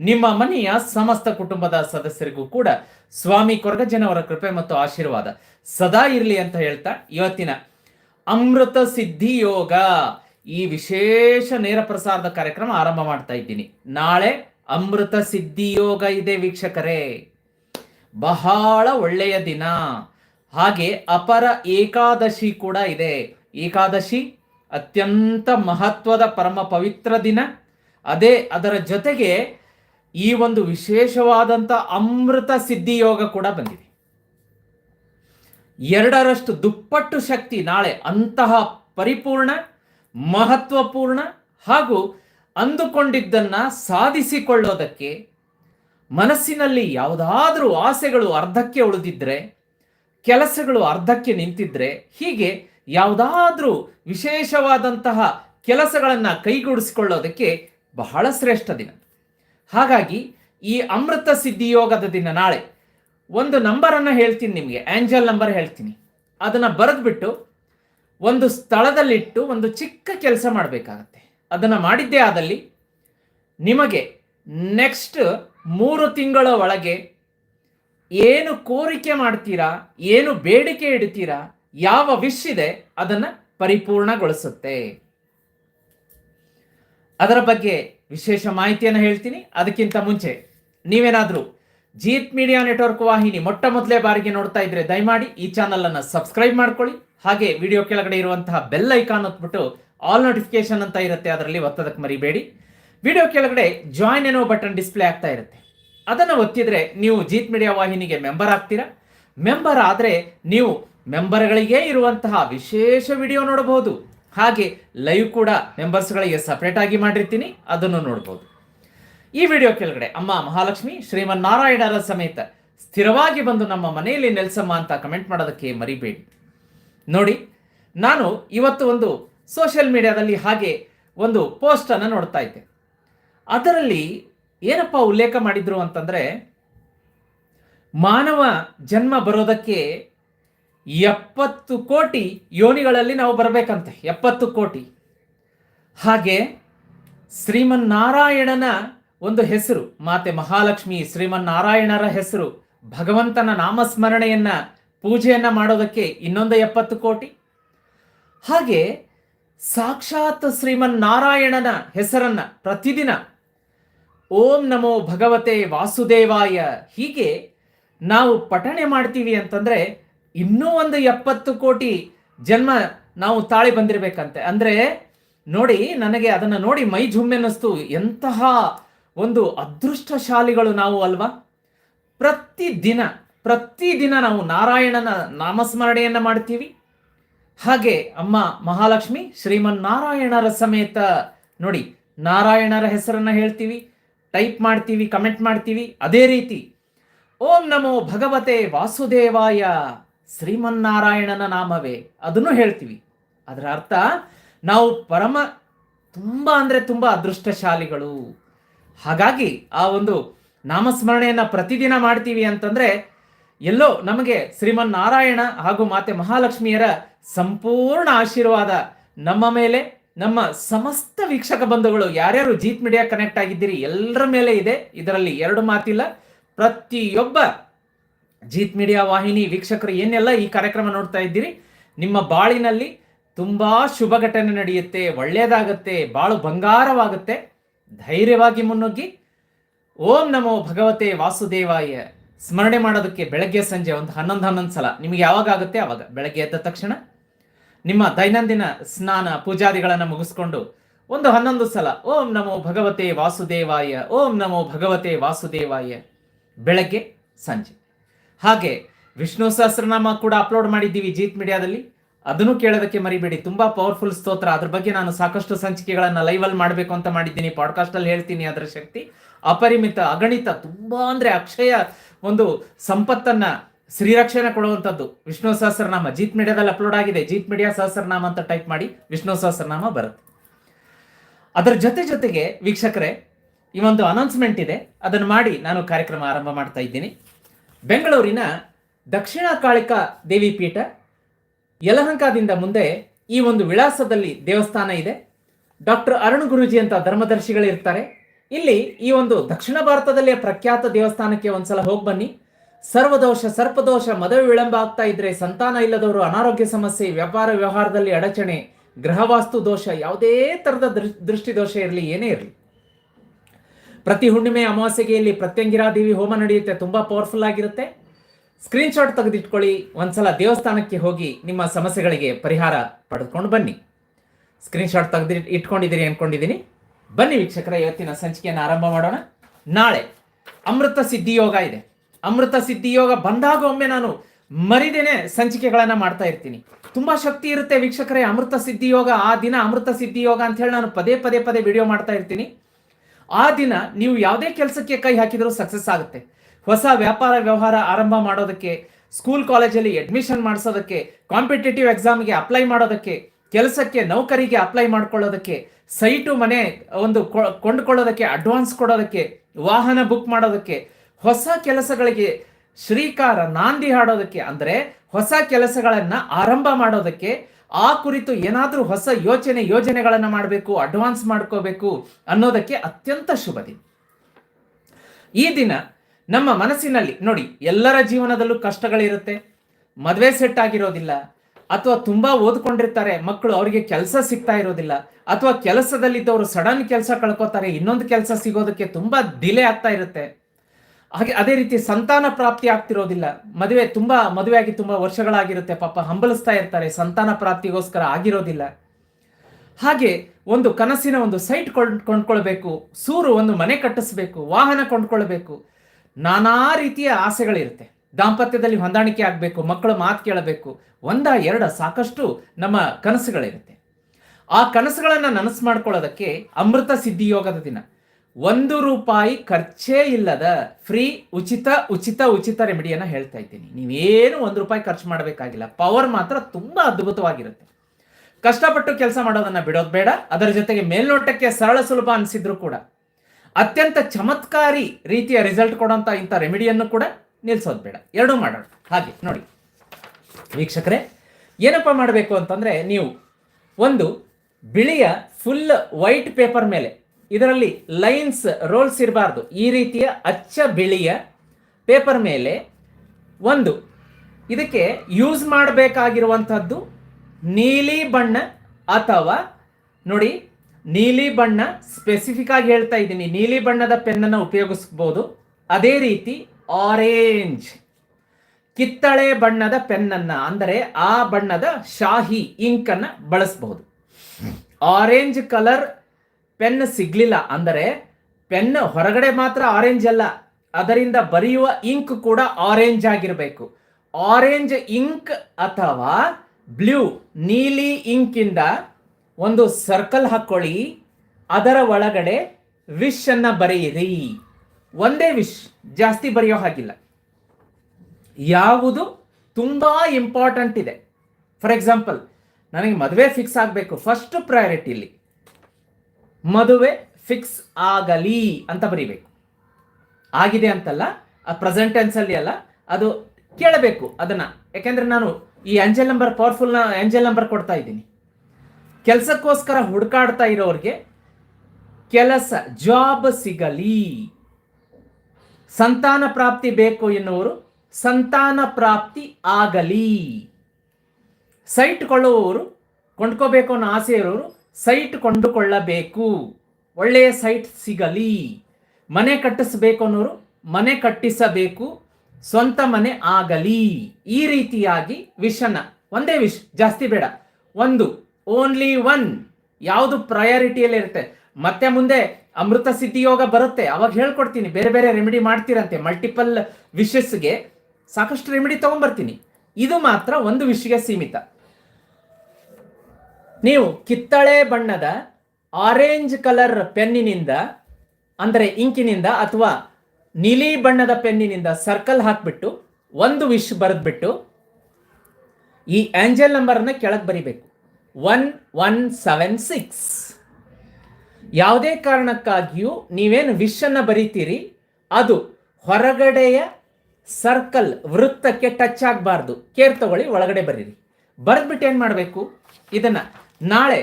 ನಿಮ್ಮ ಮನೆಯ ಸಮಸ್ತ ಕುಟುಂಬದ ಸದಸ್ಯರಿಗೂ ಕೂಡ ಸ್ವಾಮಿ ಕೊರಗಜ್ಜನವರ ಕೃಪೆ ಮತ್ತು ಆಶೀರ್ವಾದ ಸದಾ ಇರಲಿ ಅಂತ ಹೇಳ್ತಾ ಇವತ್ತಿನ ಅಮೃತ ಸಿದ್ಧಿ ಯೋಗ. ಈ ವಿಶೇಷ ನೇರ ಪ್ರಸಾರದ ಕಾರ್ಯಕ್ರಮ ಆರಂಭ ಮಾಡ್ತಾ ಇದ್ದೀನಿ. ನಾಳೆ ಅಮೃತ ಸಿದ್ಧಿ ಯೋಗ ಇದೆ ವೀಕ್ಷಕರೇ. ಬಹಳ ಒಳ್ಳೆಯ ದಿನ. ಹಾಗೆ ಅಪರ ಏಕಾದಶಿ ಕೂಡ ಇದೆ. ಏಕಾದಶಿ ಅತ್ಯಂತ ಮಹತ್ವದ ಪರಮ ಪವಿತ್ರ ದಿನ. ಅದೇ ಅದರ ಜೊತೆಗೆ ಈ ಒಂದು ವಿಶೇಷವಾದಂಥ ಅಮೃತ ಸಿದ್ಧಿಯೋಗ ಕೂಡ ಬಂದಿದೆ. ಎರಡರಷ್ಟು ದುಪ್ಪಟ್ಟು ಶಕ್ತಿ ನಾಳೆ ಅಂತಹ ಪರಿಪೂರ್ಣ, ಮಹತ್ವಪೂರ್ಣ ಹಾಗೂ ಅಂದುಕೊಂಡಿದ್ದನ್ನು ಸಾಧಿಸಿಕೊಳ್ಳೋದಕ್ಕೆ ಮನಸ್ಸಿನಲ್ಲಿ ಯಾವುದಾದ್ರೂ ಆಸೆಗಳು ಅರ್ಧಕ್ಕೆ ಉಳಿದಿದ್ರೆ, ಕೆಲಸಗಳು ಅರ್ಧಕ್ಕೆ ನಿಂತಿದ್ರೆ, ಹೀಗೆ ಯಾವುದಾದ್ರೂ ವಿಶೇಷವಾದಂತಹ ಕೆಲಸಗಳನ್ನು ಕೈಗೂಡಿಸಿಕೊಳ್ಳೋದಕ್ಕೆ ಬಹಳ ಶ್ರೇಷ್ಠ ದಿನ. ಹಾಗಾಗಿ ಈ ಅಮೃತ ಸಿದ್ಧಿಯೋಗದ ದಿನ ನಾಳೆ ಒಂದು ನಂಬರನ್ನು ಹೇಳ್ತೀನಿ ನಿಮಗೆ ಆ್ಯಂಜಲ್ ನಂಬರ್ ಹೇಳ್ತೀನಿ. ಅದನ್ನು ಬರೆದ್ಬಿಟ್ಟು ಒಂದು ಸ್ಥಳದಲ್ಲಿಟ್ಟು ಒಂದು ಚಿಕ್ಕ ಕೆಲಸ ಮಾಡಬೇಕಾಗತ್ತೆ. ಅದನ್ನು ಮಾಡಿದ್ದೇ ಆದಲ್ಲಿ ನಿಮಗೆ ನೆಕ್ಸ್ಟ್ ಮೂರು ತಿಂಗಳ ಒಳಗೆ ಏನು ಕೋರಿಕೆ ಮಾಡ್ತೀರಾ, ಏನು ಬೇಡಿಕೆ ಇಡ್ತೀರಾ, ಯಾವ ವಿಶ್ ಇದೆ ಅದನ್ನು ಪರಿಪೂರ್ಣಗೊಳಿಸುತ್ತೆ. ಅದರ ಬಗ್ಗೆ ವಿಶೇಷ ಮಾಹಿತಿಯನ್ನು ಹೇಳ್ತೀನಿ. ಅದಕ್ಕಿಂತ ಮುಂಚೆ ನೀವೇನಾದರೂ ಜೀತ್ ಮೀಡಿಯಾ ನೆಟ್ವರ್ಕ್ ವಾಹಿನಿ ಮೊಟ್ಟ ಮೊದಲೇ ಬಾರಿಗೆ ನೋಡ್ತಾ ಇದ್ರೆ ದಯಮಾಡಿ ಈ ಚಾನಲ್ ಅನ್ನು ಸಬ್ಸ್ಕ್ರೈಬ್ ಮಾಡ್ಕೊಳ್ಳಿ. ಹಾಗೆ ವಿಡಿಯೋ ಕೆಳಗಡೆ ಇರುವಂತಹ ಬೆಲ್ ಐಕಾನ್ ಹೊತ್ಬಿಟ್ಟು ಆಲ್ ನೋಟಿಫಿಕೇಶನ್ ಅಂತ ಇರುತ್ತೆ, ಅದರಲ್ಲಿ ಒತ್ತದಕ್ಕೆ ಮರಿಬೇಡಿ. ವಿಡಿಯೋ ಕೆಳಗಡೆ ಜಾಯಿನ್ ಎನ್ನುವ ಬಟನ್ ಡಿಸ್ಪ್ಲೇ ಆಗ್ತಾ ಇರುತ್ತೆ. ಅದನ್ನು ಒತ್ತಿದ್ರೆ ನೀವು ಜೀತ್ ಮೀಡಿಯಾ ವಾಹಿನಿಗೆ ಮೆಂಬರ್ ಆಗ್ತೀರಾ? ಮೆಂಬರ್ ಆದರೆ ನೀವು ಮೆಂಬರ್ಗಳಿಗೆ ಇರುವಂತಹ ವಿಶೇಷ ವಿಡಿಯೋ ನೋಡಬಹುದು. ಹಾಗೆ ಲೈವ್ ಕೂಡ ಮೆಂಬರ್ಸ್ಗಳಿಗೆ ಸಪ್ರೇಟಾಗಿ ಮಾಡಿರ್ತೀನಿ, ಅದನ್ನು ನೋಡ್ಬೋದು. ಈ ವಿಡಿಯೋ ಕೆಳಗಡೆ ಅಮ್ಮ ಮಹಾಲಕ್ಷ್ಮಿ ಶ್ರೀಮನ್ನಾರಾಯಣರ ಸಮೇತ ಸ್ಥಿರವಾಗಿ ಬಂದು ನಮ್ಮ ಮನೆಯಲ್ಲಿ ನೆಲೆಸಮ್ಮ ಅಂತ ಕಮೆಂಟ್ ಮಾಡೋದಕ್ಕೆ ಮರಿಬೇಡಿ. ನೋಡಿ, ನಾನು ಇವತ್ತು ಒಂದು ಸೋಷಿಯಲ್ ಮೀಡಿಯಾದಲ್ಲಿ ಹಾಗೆ ಒಂದು ಪೋಸ್ಟನ್ನು ನೋಡ್ತಾ ಇದ್ದೆ. ಅದರಲ್ಲಿ ಏನಪ್ಪ ಉಲ್ಲೇಖ ಮಾಡಿದ್ರು ಅಂತಂದರೆ, ಮಾನವ ಜನ್ಮ ಬರೋದಕ್ಕೆ ಎಪ್ಪತ್ತು ಕೋಟಿ ಯೋನಿಗಳಲ್ಲಿ ನಾವು ಬರಬೇಕಂತೆ, ಎಪ್ಪತ್ತು ಕೋಟಿ. ಹಾಗೆ ಶ್ರೀಮನ್ನಾರಾಯಣನ ಒಂದು ಹೆಸರು, ಮಾತೆ ಮಹಾಲಕ್ಷ್ಮಿ ಶ್ರೀಮನ್ನಾರಾಯಣರ ಹೆಸರು, ಭಗವಂತನ ನಾಮಸ್ಮರಣೆಯನ್ನು ಪೂಜೆಯನ್ನ ಮಾಡೋದಕ್ಕೆ ಇನ್ನೊಂದು ಎಪ್ಪತ್ತು ಕೋಟಿ. ಹಾಗೆ ಸಾಕ್ಷಾತ್ ಶ್ರೀಮನ್ನಾರಾಯಣನ ಹೆಸರನ್ನ ಪ್ರತಿದಿನ ಓಂ ನಮೋ ಭಗವತೆ ವಾಸುದೇವಾಯ ಹೀಗೆ ನಾವು ಪಠಣೆ ಮಾಡ್ತೀವಿ ಅಂತಂದ್ರೆ ಇನ್ನೂ ಒಂದು ಎಪ್ಪತ್ತು ಕೋಟಿ ಜನ್ಮ ನಾವು ತಾಳಿ ಬಂದಿರಬೇಕಂತೆ. ಅಂದ್ರೆ ನೋಡಿ, ನನಗೆ ಅದನ್ನು ನೋಡಿ ಮೈ ಜುಮ್ಮೆನ್ನಿಸ್ತು ಎಂತಹ ಒಂದು ಅದೃಷ್ಟಶಾಲಿಗಳು ನಾವು ಅಲ್ವಾ? ಪ್ರತಿದಿನ ಪ್ರತಿದಿನ ನಾವು ನಾರಾಯಣನ ನಾಮಸ್ಮರಣೆಯನ್ನು ಮಾಡ್ತೀವಿ. ಹಾಗೆ ಅಮ್ಮ ಮಹಾಲಕ್ಷ್ಮಿ ಶ್ರೀಮನ್ ನಾರಾಯಣರ ಸಮೇತ ನೋಡಿ, ನಾರಾಯಣರ ಹೆಸರನ್ನ ಹೇಳ್ತೀವಿ. ಟೈಪ್ ಮಾಡ್ತೀವಿ, ಕಮೆಂಟ್ ಮಾಡ್ತೀವಿ. ಅದೇ ರೀತಿ, ಓಂ ನಮೋ ಭಗವತೆ ವಾಸುದೇವಾಯ. ಶ್ರೀಮನ್ನಾರಾಯಣನ ನಾಮವೇ ಅದನ್ನು ಹೇಳ್ತೀವಿ. ಅದರ ಅರ್ಥ ನಾವು ಪರಮ ತುಂಬ ಅಂದರೆ ತುಂಬ ಅದೃಷ್ಟಶಾಲಿಗಳು. ಹಾಗಾಗಿ ಆ ಒಂದು ನಾಮಸ್ಮರಣೆಯನ್ನು ಪ್ರತಿದಿನ ಮಾಡ್ತೀವಿ ಅಂತಂದರೆ ಎಲ್ಲೋ ನಮಗೆ ಶ್ರೀಮನ್ನಾರಾಯಣ ಹಾಗೂ ಮಾತೆ ಮಹಾಲಕ್ಷ್ಮಿಯರ ಸಂಪೂರ್ಣ ಆಶೀರ್ವಾದ ನಮ್ಮ ಮೇಲೆ, ನಮ್ಮ ಸಮಸ್ತ ವೀಕ್ಷಕ ಬಂಧುಗಳು ಯಾರ್ಯಾರು ಜೀತ್ ಮೀಡಿಯಾ ಕನೆಕ್ಟ್ ಆಗಿದ್ದೀರಿ ಎಲ್ಲರ ಮೇಲೆ ಇದೆ. ಇದರಲ್ಲಿ ಎರಡು ಮಾತಿಲ್ಲ. ಪ್ರತಿಯೊಬ್ಬ ಜೀತ್ ಮೀಡಿಯಾ ವಾಹಿನಿ ವೀಕ್ಷಕರು ಏನೆಲ್ಲ ಈ ಕಾರ್ಯಕ್ರಮ ನೋಡ್ತಾ ಇದ್ದೀರಿ, ನಿಮ್ಮ ಬಾಳಿನಲ್ಲಿ ತುಂಬಾ ಶುಭ ಘಟನೆ ನಡೆಯುತ್ತೆ, ಒಳ್ಳೆಯದಾಗತ್ತೆ, ಬಾಳು ಬಂಗಾರವಾಗುತ್ತೆ. ಧೈರ್ಯವಾಗಿ ಮುನ್ನುಗ್ಗಿ. ಓಂ ನಮೋ ಭಗವತೆ ವಾಸುದೇವಾಯ. ಸ್ಮರಣೆ ಮಾಡೋದಕ್ಕೆ ಬೆಳಗ್ಗೆ ಸಂಜೆ ಒಂದು ಹನ್ನೊಂದು ಹನ್ನೊಂದು ಸಲ. ನಿಮಗೆ ಯಾವಾಗ ಆಗುತ್ತೆ? ಆವಾಗ ಬೆಳಗ್ಗೆ ಎದ್ದ ತಕ್ಷಣ. ನಿಮ್ಮ ದೈನಂದಿನ ಸ್ನಾನ ಪೂಜಾದಿಗಳನ್ನು ಮುಗಿಸ್ಕೊಂಡು ಒಂದು ಹನ್ನೊಂದು ಸಲ. ಓಂ ನಮೋ ಭಗವತೆ ವಾಸುದೇವಾಯ. ಓಂ ನಮೋ ಭಗವತೆ ವಾಸುದೇವಾಯ. ಬೆಳಗ್ಗೆ ಸಂಜೆ. ಹಾಗೆ ವಿಷ್ಣು ಸಹಸ್ರನಾಮ ಕೂಡ ಅಪ್ಲೋಡ್ ಮಾಡಿದ್ದೀವಿ ಜೀತ್ ಮೀಡಿಯಾದಲ್ಲಿ. ಅದನ್ನು ಕೇಳೋದಕ್ಕೆ ಮರಿಬೇಡಿ, ತುಂಬಾ ಪವರ್ಫುಲ್ ಸ್ತೋತ್ರ. ಅದ್ರ ಬಗ್ಗೆ ನಾನು ಸಾಕಷ್ಟು ಸಂಚಿಕೆಗಳನ್ನ ಅಲ್ಲಿ ಮಾಡಬೇಕು ಅಂತ ಮಾಡಿದ್ದೀನಿ ಪಾಡ್ಕಾಸ್ಟ್ ಅಲ್ಲಿ ಹೇಳ್ತೀನಿ ಅದರ ಶಕ್ತಿ. ಅಪರಿಮಿತ, ಅಗಣಿತ, ತುಂಬಾ ಅಂದ್ರೆ ಅಕ್ಷಯ ಒಂದು ಸಂಪತ್ತನ್ನ ಶ್ರೀರಕ್ಷಣೆ ಕೊಡುವಂಥದ್ದು. ವಿಷ್ಣು ಸಹಸ್ರನಾಮ, ಜೀತ್ ಮೀಡಿಯಾದಲ್ಲಿ ಅಪ್ಲೋಡ್ ಆಗಿದೆ. ಜೀತ್ ಮೀಡಿಯಾ ಸಹಸ್ರನಾಮ ಅಂತ ಟೈಪ್ ಮಾಡಿ ವಿಷ್ಣು ಸಹಸ್ರನಾಮ ಬರುತ್ತೆ. ಅದರ ಜೊತೆ ಜೊತೆಗೆ ವೀಕ್ಷಕರೇ, ಈ ಒಂದು ಅನೌನ್ಸ್ಮೆಂಟ್ ಇದೆ. ಅದನ್ನು ಮಾಡಿ ನಾನು ಕಾರ್ಯಕ್ರಮ ಆರಂಭ ಮಾಡ್ತಾ ಇದ್ದೀನಿ. ಬೆಂಗಳೂರಿನ ದಕ್ಷಿಣ ಕಾಳಿಕಾ ದೇವಿ ಪೀಠ ಯಲಹಂಕದಿಂದ ಮುಂದೆ ಈ ಒಂದು ವಿಳಾಸದಲ್ಲಿ ದೇವಸ್ಥಾನ ಇದೆ. ಡಾಕ್ಟರ್ ಅರುಣ್ ಗುರುಜಿ ಅಂತ ಧರ್ಮದರ್ಶಿಗಳಿರ್ತಾರೆ ಇಲ್ಲಿ ಈ ಒಂದು ದಕ್ಷಿಣ ಭಾರತದಲ್ಲೇ ಪ್ರಖ್ಯಾತ ದೇವಸ್ಥಾನಕ್ಕೆ ಒಂದ್ಸಲ ಹೋಗಿ ಬನ್ನಿ. ಸರ್ವದೋಷ, ಸರ್ಪದೋಷ, ಮದುವೆ ವಿಳಂಬ ಆಗ್ತಾ ಇದ್ರೆ ಸಂತಾನ ಇಲ್ಲದವರು, ಅನಾರೋಗ್ಯ ಸಮಸ್ಯೆ, ವ್ಯಾಪಾರ ವ್ಯವಹಾರದಲ್ಲಿ ಅಡಚಣೆ ಗ್ರಹವಾಸ್ತು ದೋಷ, ಯಾವುದೇ ಥರದ ದೃಷ್ಟಿ ದೋಷ ಇರಲಿ, ಏನೇ ಇರಲಿ. ಪ್ರತಿ ಹುಣ್ಣಿಮೆ ಅಮಾವಾಸ್ಯೆಗೆ ಇಲ್ಲಿ ಪ್ರತ್ಯಂಗಿರಾ ದೇವಿ ಹೋಮ ನಡೆಯುತ್ತೆ, ತುಂಬಾ ಪವರ್ಫುಲ್ ಆಗಿರುತ್ತೆ. ಸ್ಕ್ರೀನ್ ಶಾಟ್ ತೆಗೆದಿಟ್ಕೊಳ್ಳಿ, ಒಂದ್ಸಲ ದೇವಸ್ಥಾನಕ್ಕೆ ಹೋಗಿ ನಿಮ್ಮ ಸಮಸ್ಯೆಗಳಿಗೆ ಪರಿಹಾರ ಪಡೆದುಕೊಂಡು ಬನ್ನಿ. ಸ್ಕ್ರೀನ್ ಶಾಟ್ ತೆಗೆದು ಇಟ್ಕೊಂಡಿದ್ದೀರಿ ಅನ್ಕೊಂಡಿದ್ದೀನಿ. ಬನ್ನಿ ವೀಕ್ಷಕರ, ಇವತ್ತಿನ ಸಂಚಿಕೆಯನ್ನು ಆರಂಭ ಮಾಡೋಣ. ನಾಳೆ ಅಮೃತ ಸಿದ್ಧಿ ಯೋಗ ಇದೆ. ಅಮೃತ ಸಿದ್ಧಿ ಯೋಗ ಬಂದಾಗ ಒಮ್ಮೆ ನಾನು ಮರಿದೇನೆ ಸಂಚಿಕೆಗಳನ್ನು ಮಾಡ್ತಾ ಇರ್ತೀನಿ. ತುಂಬಾ ಶಕ್ತಿ ಇರುತ್ತೆ ವೀಕ್ಷಕರೇ, ಅಮೃತ ಸಿದ್ಧಿ ಯೋಗ, ಆ ದಿನ ಅಮೃತ ಸಿದ್ಧಿ ಯೋಗ ಅಂತ ಹೇಳಿ ನಾನು ಪದೇ ಪದೇ ಪದೇ ವಿಡಿಯೋ ಮಾಡ್ತಾ ಇರ್ತೀನಿ. ಆ ದಿನ ನೀವು ಯಾವುದೇ ಕೆಲಸಕ್ಕೆ ಕೈ ಹಾಕಿದರೂ ಸಕ್ಸಸ್ ಆಗುತ್ತೆ. ಹೊಸ ವ್ಯಾಪಾರ ವ್ಯವಹಾರ ಆರಂಭ ಮಾಡೋದಕ್ಕೆ ಸ್ಕೂಲ್ ಕಾಲೇಜಲ್ಲಿ ಅಡ್ಮಿಷನ್ ಮಾಡಿಸೋದಕ್ಕೆ ಕಾಂಪಿಟೇಟಿವ್ ಎಕ್ಸಾಮ್ಗೆ ಅಪ್ಲೈ ಮಾಡೋದಕ್ಕೆ, ಕೆಲಸಕ್ಕೆ ನೌಕರಿಗೆ ಅಪ್ಲೈ ಮಾಡ್ಕೊಳ್ಳೋದಕ್ಕೆ ಸೈಟು ಮನೆ ಒಂದು ಕೊಂಡ್ಕೊಳ್ಳೋದಕ್ಕೆ ಅಡ್ವಾನ್ಸ್ ಕೊಡೋದಕ್ಕೆ, ವಾಹನ ಬುಕ್ ಮಾಡೋದಕ್ಕೆ, ಹೊಸ ಕೆಲಸಗಳಿಗೆ ಶ್ರೀಕಾರ ನಾಂದಿ ಹಾಡೋದಕ್ಕೆ, ಅಂದರೆ ಹೊಸ ಕೆಲಸಗಳನ್ನು ಆರಂಭ ಮಾಡೋದಕ್ಕೆ ಆ ಕುರಿತು ಏನಾದರೂ ಹೊಸ ಯೋಚನೆ, ಯೋಜನೆಗಳನ್ನು ಮಾಡಬೇಕು ಅಡ್ವಾನ್ಸ್ ಮಾಡ್ಕೋಬೇಕು ಅನ್ನೋದಕ್ಕೆ ಅತ್ಯಂತ ಶುಭ ದಿನ. ಈ ದಿನ ನಮ್ಮ ಮನಸ್ಸಿನಲ್ಲಿ ನೋಡಿ, ಎಲ್ಲರ ಜೀವನದಲ್ಲೂ ಕಷ್ಟಗಳಿರುತ್ತೆ, ಮದುವೆ ಸೆಟ್ ಆಗಿರೋದಿಲ್ಲ, ಅಥವಾ ತುಂಬಾ ಓದ್ಕೊಂಡಿರ್ತಾರೆ, ಮಕ್ಕಳು ಅವರಿಗೆ ಕೆಲಸ ಸಿಗ್ತಾ ಇರೋದಿಲ್ಲ, ಅಥವಾ ಕೆಲಸದಲ್ಲಿದ್ದವರು ಸಡನ್ ಕೆಲಸ ಕಳ್ಕೊತಾರೆ, ಇನ್ನೊಂದು ಕೆಲಸ ಸಿಗೋದಕ್ಕೆ ತುಂಬಾ ಡಿಲೇ ಆಗ್ತಾ ಇರುತ್ತೆ ಹಾಗೆ ಅದೇ ರೀತಿ ಸಂತಾನ ಪ್ರಾಪ್ತಿ ಆಗ್ತಿರೋದಿಲ್ಲ. ಮದುವೆ ತುಂಬಾ ಮದುವೆ ಆಗಿ ತುಂಬಾ ವರ್ಷಗಳಾಗಿರುತ್ತೆ. ಪಾಪ ಹಂಬಲಿಸ್ತಾ ಇರ್ತಾರೆ. ಸಂತಾನ ಪ್ರಾಪ್ತಿಗೋಸ್ಕರ ಆಗಿರೋದಿಲ್ಲ. ಹಾಗೆ ಒಂದು ಕನಸಿನ ಒಂದು ಸೈಟ್ ಕೊಂಡ್, ಕೊಂಡ್ಕೊಳ್ಬೇಕು. ಸೂರು ಒಂದು ಮನೆ ಕಟ್ಟಿಸ್ಬೇಕು. ವಾಹನ ಕೊಂಡ್ಕೊಳ್ಬೇಕು. ನಾನಾ ರೀತಿಯ ಆಸೆಗಳಿರುತ್ತೆ. ದಾಂಪತ್ಯದಲ್ಲಿ ಹೊಂದಾಣಿಕೆ ಆಗಬೇಕು. ಮಕ್ಕಳು ಮಾತು ಕೇಳಬೇಕು. ಒಂದ, ಎರಡ ಸಾಕಷ್ಟು ನಮ್ಮ ಕನಸುಗಳಿರುತ್ತೆ. ಆ ಕನಸುಗಳನ್ನು ನನಸು ಮಾಡ್ಕೊಳ್ಳೋದಕ್ಕೆ ಅಮೃತ ಸಿದ್ಧಿ ಯೋಗದ ದಿನ. ಒಂದು ರೂಪಾಯಿ ಖರ್ಚೇ ಇಲ್ಲದ ಫ್ರೀ ಉಚಿತ ಉಚಿತ ಉಚಿತ ರೆಮಿಡಿಯನ್ನು ಹೇಳ್ತಾ ಇದ್ದೀನಿ. ನೀವೇನು ಒಂದು ರೂಪಾಯಿ ಖರ್ಚು ಮಾಡಬೇಕಾಗಿಲ್ಲ. ಪವರ್ ಮಾತ್ರ ತುಂಬ ಅದ್ಭುತವಾಗಿರುತ್ತೆ. ಕಷ್ಟಪಟ್ಟು ಕೆಲಸ ಮಾಡೋದನ್ನ ಬಿಡೋದು ಬೇಡ. ಅದರ ಜೊತೆಗೆ ಮೇಲ್ನೋಟಕ್ಕೆ ಸರಳ ಸುಲಭ ಅನಿಸಿದ್ರು ಕೂಡ. ಅತ್ಯಂತ ಚಮತ್ಕಾರಿ ರೀತಿಯ ರಿಸಲ್ಟ್ ಕೊಡೋಂಥ ಇಂಥ ರೆಮಿಡಿಯನ್ನು ಕೂಡ ನಿಲ್ಲಿಸೋದು ಬೇಡ. ಎರಡೂ ಮಾಡೋಣ. ಹಾಗೆ, ನೋಡಿ. ವೀಕ್ಷಕರೇ, ಏನಪ್ಪ ಮಾಡಬೇಕು ಅಂತಂದರೆ ನೀವು ಒಂದು ಬಿಳಿಯ ಫುಲ್ ವೈಟ್ ಪೇಪರ್ ಮೇಲೆ ಇದರಲ್ಲಿ ಲೈನ್ಸ್, ರೋಲ್ಸ್ ಇರಬಾರ್ದು. ಈ ರೀತಿಯ ಅಚ್ಚ ಬಿಳಿಯ ಪೇಪರ್ ಮೇಲೆ ಒಂದು, ಇದಕ್ಕೆ ಯೂಸ್ ಮಾಡಬೇಕಾಗಿರುವಂಥದ್ದು ನೀಲಿ ಬಣ್ಣ ಅಥವಾ ನೋಡಿ, ನೀಲಿ ಬಣ್ಣ ಸ್ಪೆಸಿಫಿಕ್ ಆಗಿ ಹೇಳ್ತಾ ಇದ್ದೀನಿ. ನೀಲಿ ಬಣ್ಣದ ಪೆನ್ನನ್ನು ಉಪಯೋಗಿಸ್ಬೋದು. ಅದೇ ರೀತಿ ಆರೆಂಜ್ ಕಿತ್ತಳೆ ಬಣ್ಣದ ಪೆನ್ನನ್ನು ಅಂದರೆ ಆ ಬಣ್ಣದ ಶಾಹಿ ಇಂಕನ್ನು ಬಳಸಬಹುದು ಆರೆಂಜ್ ಕಲರ್ ಪೆನ್ ಸಿಗ್ಲಿಲ್ಲ ಅಂದರೆ ಪೆನ್ ಹೊರಗಡೆ ಮಾತ್ರ ಆರೆಂಜ್ ಅಲ್ಲ. ಅದರಿಂದ ಬರೆಯುವ ಇಂಕ್ ಕೂಡ ಆರೆಂಜ್ ಆಗಿರಬೇಕು. ಆರೆಂಜ್ ಇಂಕ್ ಅಥವಾ ಬ್ಲೂ ನೀಲಿ ಇಂಕ್ ಇಂದ ಒಂದು ಸರ್ಕಲ್ ಹಾಕೊಳ್ಳಿ. ಅದರ ಒಳಗಡೆ ವಿಶ್ ಅನ್ನ ಬರೆಯಿರಿ. ಒಂದೇ ವಿಶ್ ಜಾಸ್ತಿ ಬರೆಯೋ ಹಾಗಿಲ್ಲ. ಯಾವುದು ತುಂಬಾ ಇಂಪಾರ್ಟೆಂಟ್ ಇದೆ. ಫಾರ್ ಎಕ್ಸಾಂಪಲ್ ನನಗೆ ಮದುವೆ ಫಿಕ್ಸ್ ಆಗಬೇಕು. ಫಸ್ಟ್ ಪ್ರಯಾರಿಟಿ ಇಲ್ಲಿ. ಮದುವೆ ಫಿಕ್ಸ್ ಆಗಲಿ ಅಂತ ಬರೀಬೇಕು. ಆಗಿದೆ ಅಂತಲ್ಲ, ಆ ಪ್ರೆಸೆಂಟ್ ಟೆನ್ಸಲ್ಲಿ ಅಲ್ಲ ಅದು ಕೇಳಬೇಕು ಅದನ್ನ. ಯಾಕೆಂದ್ರೆ ನಾನು ಈ ಎಂಜಲ್ ನಂಬರ್ ಪವರ್ಫುಲ್ನ ಎಂಜಲ್ ನಂಬರ್ ಕೊಡ್ತಾ ಇದ್ದೀನಿ. ಕೆಲಸಕ್ಕೋಸ್ಕರ ಹುಡುಕಾಡ್ತಾ ಇರೋರಿಗೆ ಕೆಲಸ ಜಾಬ್ ಸಿಗಲಿ. ಸಂತಾನ ಪ್ರಾಪ್ತಿ ಬೇಕು ಎನ್ನುವರು, ಸಂತಾನ ಪ್ರಾಪ್ತಿ ಆಗಲಿ. ಸೈಟ್ ಕೊಳ್ಳುವವರು, ಕೊಂಡ್ಕೋಬೇಕು ಅನ್ನೋ ಆಸೆ ಇರೋರು ಸೈಟ್ ಕೊಂಡುಕೊಳ್ಳಬೇಕು. ಒಳ್ಳೆಯ ಸೈಟ್ ಸಿಗಲಿ. ಮನೆ ಕಟ್ಟಿಸಬೇಕು ಅನ್ನೋರು ಮನೆ ಕಟ್ಟಿಸಬೇಕು. ಸ್ವಂತ ಮನೆ ಆಗಲಿ. ಈ ರೀತಿಯಾಗಿ ವಿಷನ, ಒಂದೇ ವಿಷ್, ಜಾಸ್ತಿ ಬೇಡ. ಒಂದು, ಓನ್ಲಿ ಒನ್, ಯಾವುದು ಪ್ರಯಾರಿಟಿಯಲ್ಲಿ ಇರುತ್ತೆ. ಮತ್ತೆ ಮುಂದೆ ಅಮೃತ ಸಿದ್ಧಿ ಯೋಗ ಬರುತ್ತೆ. ಅವಾಗ ಹೇಳ್ಕೊಡ್ತೀನಿ, ಬೇರೆ ಬೇರೆ ರೆಮಿಡಿ ಮಾಡ್ತೀರಂತೆ. ಮಲ್ಟಿಪಲ್ ವಿಷಸ್ಗೆ ಸಾಕಷ್ಟು ರೆಮಿಡಿ ತಗೊಂಡ್ಬರ್ತೀನಿ ಇದು ಮಾತ್ರ ಒಂದು ವಿಷಗೆ ಸೀಮಿತ. ನೀವು ಕಿತ್ತಳೆ ಬಣ್ಣದ ಆರೆಂಜ್ ಕಲರ್ ಪೆನ್ನಿನಿಂದ ಅಂದರೆ ಇಂಕಿನಿಂದ ಅಥವಾ ನೀಲಿ ಬಣ್ಣದ ಪೆನ್ನಿನಿಂದ ಸರ್ಕಲ್ ಹಾಕಿಬಿಟ್ಟು, ಒಂದು ವಿಶ್ ಬರೆದ್ಬಿಟ್ಟು ಈ ಆಂಜಲ್ ನಂಬರನ್ನ ಕೆಳಗೆ ಬರಿಬೇಕು. ಒನ್ ಒನ್ ಸೆವೆನ್ ಸಿಕ್ಸ್ ಯಾವುದೇ ಕಾರಣಕ್ಕಾಗಿಯೂ ನೀವೇನು ವಿಶನ್ನು ಬರೀತೀರಿ, ಅದು ಹೊರಗಡೆಯ ಸರ್ಕಲ್ ವೃತ್ತಕ್ಕೆ ಟಚ್ ಆಗಬಾರ್ದು. ಕೇರ್ ತಗೊಳ್ಳಿ, ಒಳಗಡೆ ಬರೀರಿ. ಬರೆದ್ಬಿಟ್ಟು ಏನು ಮಾಡಬೇಕು? ಇದನ್ನು ನಾಳೆ.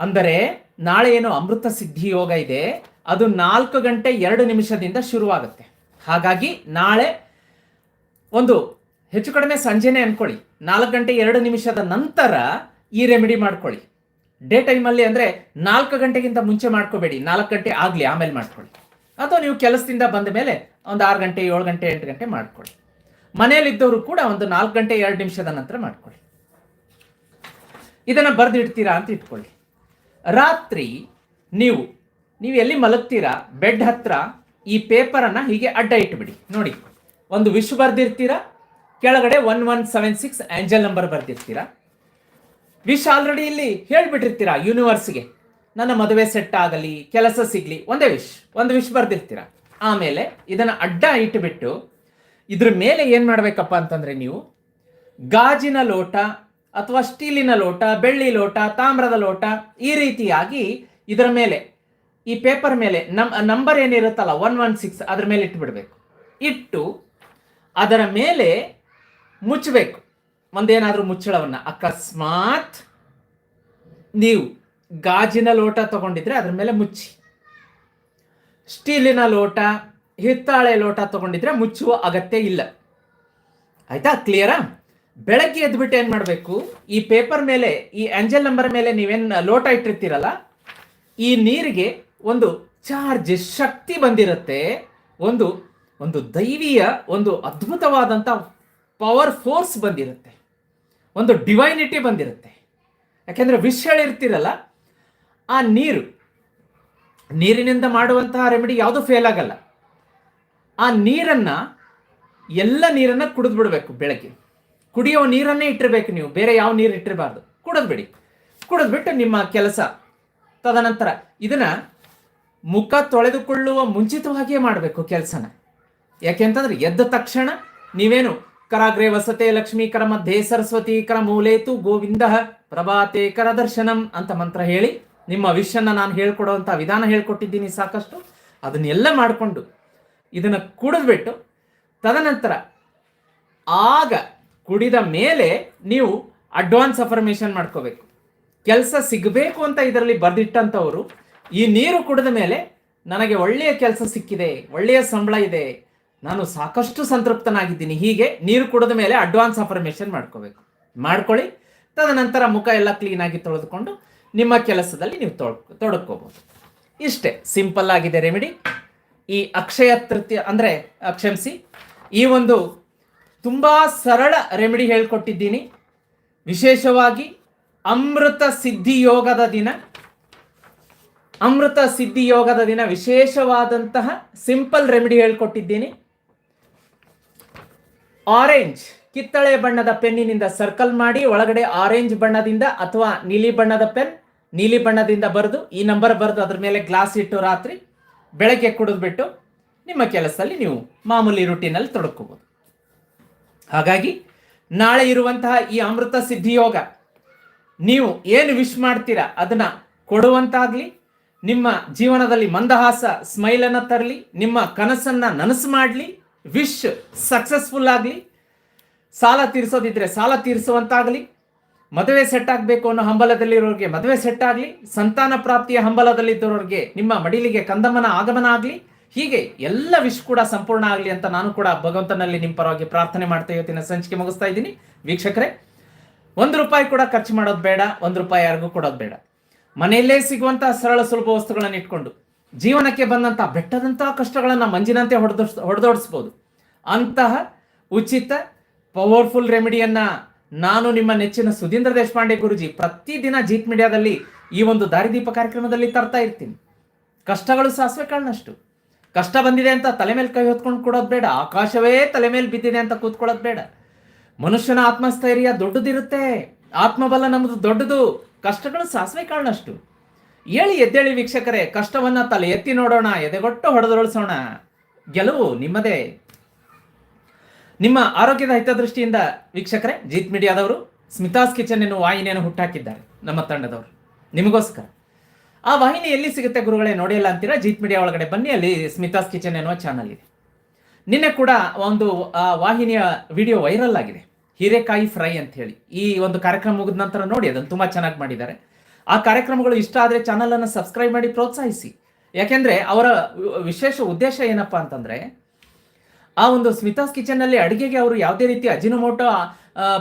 ಅಂದರೆ ನಾಳೆ ಏನು ಅಮೃತ ಸಿದ್ಧಿ ಯೋಗ ಇದೆ. ಅದು ನಾಲ್ಕು ಗಂಟೆ ಎರಡು ನಿಮಿಷದಿಂದ ಶುರುವಾಗುತ್ತೆ. ಹಾಗಾಗಿ ನಾಳೆ ಒಂದು ಹೆಚ್ಚು ಕಡಿಮೆ ಸಂಜೆನೇ ಅನ್ಕೊಳ್ಳಿ. ನಾಲ್ಕು ಗಂಟೆ ಎರಡು ನಿಮಿಷದ ನಂತರ ಈ ರೆಮಿಡಿ ಮಾಡ್ಕೊಳ್ಳಿ. ಡೇ ಟೈಮಲ್ಲಿ ಅಂದರೆ ನಾಲ್ಕು ಗಂಟೆಗಿಂತ ಮುಂಚೆ ಮಾಡ್ಕೋಬೇಡಿ. ನಾಲ್ಕು ಗಂಟೆ ಆಗಲಿ ಆಮೇಲೆ ಮಾಡ್ಕೊಳ್ಳಿ. ಅಥವಾ ನೀವು ಕೆಲಸದಿಂದ ಬಂದ ಮೇಲೆ ಒಂದು ಆರು ಗಂಟೆ, ಏಳು ಗಂಟೆ, ಎಂಟು ಗಂಟೆ ಮಾಡ್ಕೊಳ್ಳಿ. ಮನೆಯಲ್ಲಿದ್ದವರು ಕೂಡ ಒಂದು ನಾಲ್ಕು ಗಂಟೆ, ಎರಡು ನಿಮಿಷದ ನಂತರ ಮಾಡ್ಕೊಳ್ಳಿ. ಇದನ್ನು ಬರೆದಿಡ್ತೀರಾ ಅಂತ ಇಟ್ಕೊಳ್ಳಿ. ರಾತ್ರಿ ನೀವು ನೀವು ಎಲ್ಲಿ ಮಲಗ್ತೀರಾ, ಬೆಡ್ ಹತ್ರ, ಈ ಪೇಪರನ್ನು ಹೀಗೆ ಅಡ್ಡ ಇಟ್ಬಿಡಿ. ನೋಡಿ, ಒಂದು ವಿಶ್ ಬರೆದಿರ್ತೀರಾ, ಕೆಳಗಡೆ one one seven six angel number ಬರೆದಿರ್ತೀರಾ. Wish already ಇಲ್ಲಿ ಹೇಳ್ಬಿಟ್ಟಿರ್ತೀರಾ ಯೂನಿವರ್ಸ್ಗೆ. ನನ್ನ ಮದುವೆ ಸೆಟ್ ಆಗಲಿ, ಕೆಲಸ ಸಿಗಲಿ, ಒಂದೇ ವಿಶ್, ಒಂದು ವಿಶ್ ಬರೆದಿರ್ತೀರಾ. ಆಮೇಲೆ ಇದನ್ನು ಅಡ್ಡ ಇಟ್ಟುಬಿಟ್ಟು ಇದ್ರ ಮೇಲೆ ಏನು ಮಾಡಬೇಕಪ್ಪ ಅಂತಂದರೆ ನೀವು, ಗಾಜಿನ ಲೋಟ ಅಥವಾ ಸ್ಟೀಲಿನ ಲೋಟ, ಬೆಳ್ಳಿ ಲೋಟ, ತಾಮ್ರದ ಲೋಟ, ಈ ರೀತಿಯಾಗಿ ಇದರ ಮೇಲೆ, ಈ ಪೇಪರ್ ಮೇಲೆ ನಮ್ ನಂಬರ್ ಏನಿರುತ್ತಲ್ಲ, ಒನ್ ಒನ್ ಸಿಕ್ಸ್ ಅದರ ಮೇಲೆ ಇಟ್ಬಿಡ್ಬೇಕು. ಇಟ್ಟು ಅದರ ಮೇಲೆ ಮುಚ್ಚಬೇಕು. ಒಂದೇನಾದರೂ ಮುಚ್ಚಳವನ್ನು. ಅಕಸ್ಮಾತ್ ನೀವು ಗಾಜಿನ ಲೋಟ ತಗೊಂಡಿದ್ರೆ ಅದರ ಮೇಲೆ ಮುಚ್ಚಿ. ಸ್ಟೀಲಿನ ಲೋಟ, ಹಿತ್ತಾಳೆ ಲೋಟ ತಗೊಂಡಿದ್ರೆ ಮುಚ್ಚುವ ಅಗತ್ಯ ಇಲ್ಲ. ಆಯ್ತಾ? ಕ್ಲಿಯರಾ? ಬೆಳಗ್ಗೆ ಎದ್ಬಿಟ್ಟು ಏನು ಮಾಡಬೇಕು? ಈ ಪೇಪರ್ ಮೇಲೆ, ಈ ಆಂಜಲ್ ನಂಬರ್ ಮೇಲೆ ನೀವೇನ್ ಲೋಟ ಇಟ್ಟಿರ್ತೀರಲ್ಲ, ಈ ನೀರಿಗೆ ಒಂದು ಚಾರ್ಜ್, ಶಕ್ತಿ ಬಂದಿರುತ್ತೆ. ಒಂದು ಒಂದು ದೈವೀಯ ಒಂದು ಅದ್ಭುತವಾದಂಥ ಪವರ್ ಫೋರ್ಸ್ ಬಂದಿರುತ್ತೆ. ಒಂದು ಡಿವೈನಿಟಿ ಬಂದಿರುತ್ತೆ. ಯಾಕೆಂದರೆ ವಿಷ್ ಹೇಳಿರ್ತೀರಲ್ಲ, ಆ ನೀರು, ನೀರಿನಿಂದ ಮಾಡುವಂತಹ ರೆಮಿಡಿ ಯಾವುದು ಫೇಲ್ ಆಗಲ್ಲ. ಆ ನೀರನ್ನು, ಎಲ್ಲ ನೀರನ್ನು ಕುಡಿದು ಬಿಡಬೇಕು ಬೆಳಗ್ಗೆ. ಕುಡಿಯೋ ನೀರನ್ನೇ ಇಟ್ಟಿರ್ಬೇಕು ನೀವು. ಬೇರೆ ಯಾವ ನೀರು ಇಟ್ಟಿರಬಾರ್ದು. ಕುಡಿದ್ಬಿಡಿ ಕುಡಿದ್ಬಿಟ್ಟು ನಿಮ್ಮ ಕೆಲಸ. ತದನಂತರ ಇದನ್ನ ಮುಖ ತೊಳೆದುಕೊಳ್ಳುವ ಮುಂಚಿತವಾಗಿಯೇ ಮಾಡಬೇಕು ಕೆಲಸನ. ಯಾಕೆಂತಂದ್ರೆ ಎದ್ದ ತಕ್ಷಣ ನೀವೇನು ಕರಾಗ್ರೆ ವಸತೆ ಲಕ್ಷ್ಮೀ ಕರ ಮಧ್ಯೆ ಸರಸ್ವತಿ ಕರ ಮೂಲೇತು ಗೋವಿಂದ ಪ್ರಭಾತೆ ಕರ ದರ್ಶನಂ ಅಂತ ಮಂತ್ರ ಹೇಳಿ ನಿಮ್ಮ ವಿಷಯನ್ನ ನಾನು ಹೇಳ್ಕೊಡುವಂಥ ವಿಧಾನ ಹೇಳ್ಕೊಟ್ಟಿದ್ದೀನಿ ಸಾಕಷ್ಟು. ಅದನ್ನೆಲ್ಲ ಮಾಡಿಕೊಂಡು ಇದನ್ನ ಕುಡಿದ್ಬಿಟ್ಟು ತದನಂತರ ಆಗ ಕುಡಿದ ಮೇಲೆ ನೀವು ಅಡ್ವಾನ್ಸ್ ಅಫರ್ಮೇಷನ್ ಮಾಡ್ಕೋಬೇಕು. ಕೆಲಸ ಸಿಗಬೇಕು ಅಂತ ಇದರಲ್ಲಿ ಬರೆದಿಟ್ಟಂಥವರು, ಈ ನೀರು ಕುಡಿದ ಮೇಲೆ ನನಗೆ ಒಳ್ಳೆಯ ಕೆಲಸ ಸಿಕ್ಕಿದೆ, ಒಳ್ಳೆಯ ಸಂಬಳ ಇದೆ, ನಾನು ಸಾಕಷ್ಟು ಸಂತೃಪ್ತನಾಗಿದ್ದೀನಿ, ಹೀಗೆ ನೀರು ಕುಡಿದ ಮೇಲೆ ಅಡ್ವಾನ್ಸ್ ಅಫರ್ಮೇಷನ್ ಮಾಡ್ಕೋಬೇಕು. ಮಾಡ್ಕೊಳ್ಳಿ. ತದನಂತರ ಮುಖ ಎಲ್ಲ ಕ್ಲೀನಾಗಿ ತೊಳೆದುಕೊಂಡು ನಿಮ್ಮ ಕೆಲಸದಲ್ಲಿ ನೀವು ತೊಳ್ಕೊ ಇಷ್ಟೇ, ಸಿಂಪಲ್ ಆಗಿದೆ ರೆಮಿಡಿ ಈ ಅಕ್ಷಯ ತೃತೀಯ ಅಂದರೆ, ಕ್ಷಮಿಸಿ, ಈ ಒಂದು ತುಂಬ ಸರಳ ರೆಮಿಡಿ ಹೇಳ್ಕೊಟ್ಟಿದ್ದೀನಿ. ವಿಶೇಷವಾಗಿ ಅಮೃತ ಸಿದ್ಧಿ ಯೋಗದ ದಿನ. ಅಮೃತ ಸಿದ್ಧಿ ಯೋಗದ ದಿನ ವಿಶೇಷವಾದಂತಹ ಸಿಂಪಲ್ ರೆಮಿಡಿ ಹೇಳ್ಕೊಟ್ಟಿದ್ದೀನಿ. ಆರೆಂಜ್ ಕಿತ್ತಳೆ ಬಣ್ಣದ ಪೆನ್ನಿನಿಂದ ಸರ್ಕಲ್ ಮಾಡಿ, ಒಳಗಡೆ ಆರೆಂಜ್ ಬಣ್ಣದಿಂದ ಅಥವಾ ನೀಲಿ ಬಣ್ಣದ ಪೆನ್ ನೀಲಿ ಬಣ್ಣದಿಂದ ಬರೆದು, ಈ ನಂಬರ್ ಬರೆದು ಅದ್ರ ಮೇಲೆ ಗ್ಲಾಸ್ ಇಟ್ಟು ರಾತ್ರಿ ಬೆಳಗ್ಗೆ ಕುಡಿದ್ಬಿಟ್ಟು ನಿಮ್ಮ ಕೆಲಸದಲ್ಲಿ ನೀವು ಮಾಮೂಲಿ ರುಟೀನಲ್ಲಿ ತೊಡಕೋಬೋದು ಹಾಗಾಗಿ ನಾಳೆ ಇರುವಂತಹ ಈ ಅಮೃತ ಸಿದ್ಧಿಯೋಗ, ನೀವು ಏನು ವಿಶ್ ಮಾಡ್ತೀರಾ ಅದನ್ನ ಕೊಡುವಂತಾಗ್ಲಿ, ನಿಮ್ಮ ಜೀವನದಲ್ಲಿ ಮಂದಹಾಸ ಸ್ಮೈಲನ್ನು ತರಲಿ, ನಿಮ್ಮ ಕನಸನ್ನ ನನಸು ಮಾಡಲಿ ವಿಶ್ ಸಕ್ಸಸ್ಫುಲ್ ಆಗಲಿ, ಸಾಲ ತೀರಿಸೋದಿದ್ರೆ ಸಾಲ ತೀರಿಸುವಂತಾಗಲಿ, ಮದುವೆ ಸೆಟ್ ಆಗಬೇಕು ಅನ್ನೋ ಹಂಬಲದಲ್ಲಿರೋರಿಗೆ ಮದುವೆ ಸೆಟ್ ಆಗಲಿ, ಸಂತಾನ ಪ್ರಾಪ್ತಿಯ ಹಂಬಲದಲ್ಲಿದ್ದವರಿಗೆ ನಿಮ್ಮ ಮಡಿಲಿಗೆ ಕಂದಮನ ಆಗಮನ ಆಗಲಿ ಹೀಗೆ ಎಲ್ಲ ವಿಶ್ ಕೂಡ ಸಂಪೂರ್ಣ ಆಗಲಿ ಅಂತ ನಾನು ಕೂಡ ಭಗವಂತನಲ್ಲಿ ನಿಮ್ಮ ಪರವಾಗಿ ಪ್ರಾರ್ಥನೆ ಮಾಡ್ತಾ ಇವತ್ತಿನ ಸಂಚಿಕೆ ಮುಗಿಸ್ತಾ ಇದ್ದೀನಿ. ವೀಕ್ಷಕರೇ, ಒಂದು ರೂಪಾಯಿ ಕೂಡ ಖರ್ಚು ಮಾಡೋದು ಬೇಡ, ಒಂದು ರೂಪಾಯಿ ಯಾರಿಗೂ ಕೊಡೋದು ಬೇಡ. ಮನೆಯಲ್ಲೇ ಸಿಗುವಂತಹ ಸರಳ ಸುಲಭ ವಸ್ತುಗಳನ್ನು ಇಟ್ಕೊಂಡು, ಜೀವನಕ್ಕೆ ಬಂದಂತಹ ಬೆಟ್ಟದಂತಹ ಕಷ್ಟಗಳನ್ನು ಮಂಜಿನಂತೆ ಹೊಡೆದೋಡ್ಸ್, ಹೊಡೆದೋಡಿಸ್ಬೋದು. ಅಂತಹ ಉಚಿತ ಪವರ್ಫುಲ್ ರೆಮಿಡಿಯನ್ನ ನಾನು ನಿಮ್ಮ ನೆಚ್ಚಿನ ಸುಧೀಂದ್ರ ದೇಶಪಾಂಡೆ ಗುರುಜಿ ಪ್ರತಿದಿನ ಜೀತ್ ಮೀಡಿಯಾದಲ್ಲಿ ಈ ಒಂದು ದಾರಿದೀಪ ಕಾರ್ಯಕ್ರಮದಲ್ಲಿ ತರ್ತಾ ಇರ್ತೀನಿ. ಕಷ್ಟಗಳು ಸಾಸಿವೆ ಕಾಳಿನಷ್ಟು. ಕಷ್ಟ ಬಂದಿದೆ ಅಂತ ತಲೆ ಮೇಲೆ ಕೈ ಹೊತ್ಕೊಂಡು ಕೊಡೋದು ಬೇಡ. ಆಕಾಶವೇ ತಲೆ ಮೇಲೆ ಬಿದ್ದಿದೆ ಅಂತ ಕೂತ್ಕೊಳ್ಳೋದು ಬೇಡ. ಮನುಷ್ಯನ ಆತ್ಮಸ್ಥೈರ್ಯ ದೊಡ್ಡದಿರುತ್ತೆ. ಆತ್ಮಬಲ ನಮ್ಮದು ದೊಡ್ಡದು. ಕಷ್ಟಗಳು ಸಾಸಿವೆ ಕಾಣಷ್ಟು ಹೇಳಿ ಎದ್ದೇಳಿ ವೀಕ್ಷಕರೇ, ಕಷ್ಟವನ್ನ ತಲೆ ಎತ್ತಿ ನೋಡೋಣ, ಎದೆಗೊಟ್ಟು ಹೊಡೆದೊಳಿಸೋಣ. ಗೆಲುವು ನಿಮ್ಮದೇ. ನಿಮ್ಮ ಆರೋಗ್ಯದ ಹಿತದೃಷ್ಟಿಯಿಂದ ವೀಕ್ಷಕರೇ, ಜೀತ್ ಮೀಡಿಯಾದವರು ಸ್ಮಿತಾಸ್ ಕಿಚನ್ ಎನ್ನುವ ವಾಹಿನಿಯನ್ನು ಹುಟ್ಟಾಕಿದ್ದಾರೆ ನಮ್ಮ ತಂಡದವರು. ನಿಮಗೋಸ್ಕರ. ಆ ವಾಹಿನಿ ಎಲ್ಲಿ ಸಿಗುತ್ತೆ ಗುರುಗಳೇ ನೋಡಿಲ್ಲ ಅಂತೀರಾ? ಜೀತ್ ಮೀಡಿಯಾ ಒಳಗಡೆ ಬನ್ನಿ, ಅಲ್ಲಿ ಸ್ಮಿತಾಸ್ ಕಿಚನ್ ಎನ್ನುವ ಚಾನಲ್ ಇದೆ. ನಿನ್ನೆ ಕೂಡ ಒಂದು, ಆ, ವಾಹಿನಿಯ ವಿಡಿಯೋ ವೈರಲ್ ಆಗಿದೆ. ಹೀರೆಕಾಯಿ ಫ್ರೈ ಅಂತ ಹೇಳಿ ಈ ಒಂದು ಕಾರ್ಯಕ್ರಮ ಮುಗಿದ ನಂತರ ನೋಡಿ, ಅದನ್ನು ತುಂಬ ಚೆನ್ನಾಗಿ ಮಾಡಿದ್ದಾರೆ. ಆ ಕಾರ್ಯಕ್ರಮಗಳು ಇಷ್ಟ ಆದರೆ ಚಾನಲನ್ನು ಸಬ್ಸ್ಕ್ರೈಬ್ ಮಾಡಿ ಪ್ರೋತ್ಸಾಹಿಸಿ. ಯಾಕೆಂದರೆ ಅವರ ವಿಶೇಷ ಉದ್ದೇಶ ಏನಪ್ಪ ಅಂತಂದರೆ, ಆ ಒಂದು ಸ್ಮಿತಾಸ್ ಕಿಚನ್ನಲ್ಲಿ ಅಡುಗೆಗೆ ಅವರು ಯಾವುದೇ ರೀತಿ ಅಜಿನೋಮೋಟೋ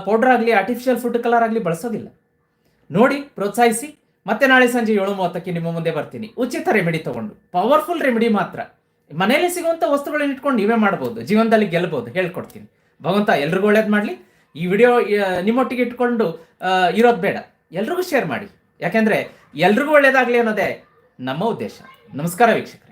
ಪೌಡರ್ ಆಗಲಿ ಆರ್ಟಿಫಿಷಿಯಲ್ ಫುಡ್ ಕಲರ್ ಆಗಲಿ ಬಳಸೋದಿಲ್ಲ. ನೋಡಿ, ಪ್ರೋತ್ಸಾಹಿಸಿ. ಮತ್ತೆ ನಾಳೆ ಸಂಜೆ ಏಳು ಮೂವತ್ತಕ್ಕೆ ನಿಮ್ಮ ಮುಂದೆ ಬರ್ತೀನಿ. ಉಚಿತ ರೆಮಿಡಿ ತಗೊಂಡು. ಪವರ್ಫುಲ್ ರೆಮಿಡಿ ಮಾತ್ರ. ಮನೆಯಲ್ಲಿ ಸಿಗುವಂಥ ವಸ್ತುಗಳನ್ನ ಇಟ್ಕೊಂಡು ನೀವೇ ಮಾಡ್ಬೋದು. ಜೀವನದಲ್ಲಿ ಗೆಲ್ಬೋದು. ಹೇಳ್ಕೊಡ್ತೀನಿ. ಭಗವಂತ ಎಲ್ರಿಗೂ ಒಳ್ಳೇದು ಮಾಡಲಿ. ಈ ವಿಡಿಯೋ ನಿಮ್ಮೊಟ್ಟಿಗೆ ಇಟ್ಕೊಂಡು ಇರೋದು ಬೇಡ. ಎಲ್ರಿಗೂ ಶೇರ್ ಮಾಡಿ. ಯಾಕೆಂದರೆ ಎಲ್ರಿಗೂ ಒಳ್ಳೇದಾಗಲಿ ಅನ್ನೋದೇ ನಮ್ಮ ಉದ್ದೇಶ. ನಮಸ್ಕಾರ ವೀಕ್ಷಕರೇ.